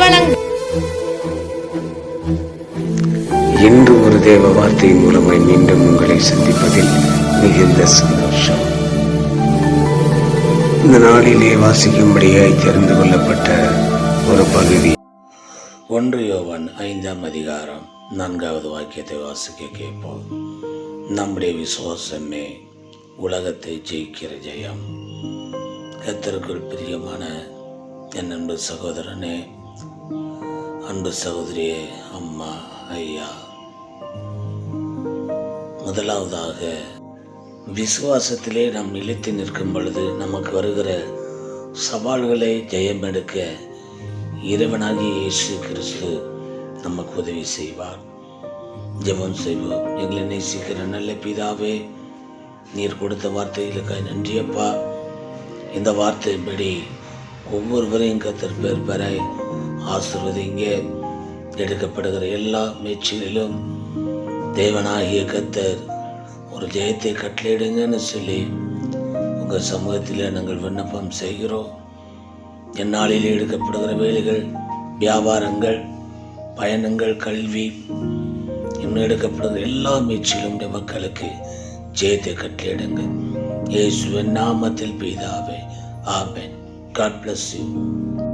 வழங்கும் இன்று ஒரு தேவ வார்த்தை மூலமாய் மீண்டும் உங்களை சந்திப்பதில் மிகுந்த சந்தோஷம். இந்த நாளிலே வாசிக்கும்படியாய் தெரிந்து கொள்ளப்பட்ட ஒரு பகுதி. ஒன்று யோவான் ஐந்தாம் அதிகாரம் நான்காவது வாக்கியத்தை வாசிக்க கேட்போம். நம்முடைய விசுவாசமே உலகத்தை ஜெயிக்கிற ஜெயம். கத்தருக்குள் பிரியமான என் அன்பு சகோதரனே அன்பு சகோதரியே அம்மா ஐயா. முதலாவதாக விசுவாசத்திலே நாம் நிலைத்து நிற்கும் பொழுது நமக்கு வருகிற சவால்களை ஜெயம் எடுக்க இறைவனாகிய இயேசு கிறிஸ்து நமக்கு உதவி செய்வார். ஜெபம் செய்வோம். எங்களை நேசிக்கிற நல்ல பிதாவே நீர் கொடுத்த வார்த்தைகளுக்காக நன்றியப்பா. இந்த வார்த்தையின்படி ஒவ்வொருவரையும் கத்தர் பேர் பெற ஆசிர்வதிங்க எடுக்கப்படுகிற எல்லா முயற்சிகளிலும் தேவனாகிய கத்தர் ஒரு ஜெயத்தை கட்டளையிடுங்கன்னு சொல்லி உங்கள் சமூகத்தில் நாங்கள் விண்ணப்பம் செய்கிறோம். எந்நாளில் எடுக்கப்படுகிற வேலைகள் வியாபாரங்கள் பயணங்கள் கல்வி இன்னும் எடுக்கப்படுகிற எல்லா முயற்சியிலும் மக்களுக்கு ஜெயத்தை கட்டளையிடுங்க. இயேசுவின் நாமத்தில் பிதாவே ஆமேன். God bless you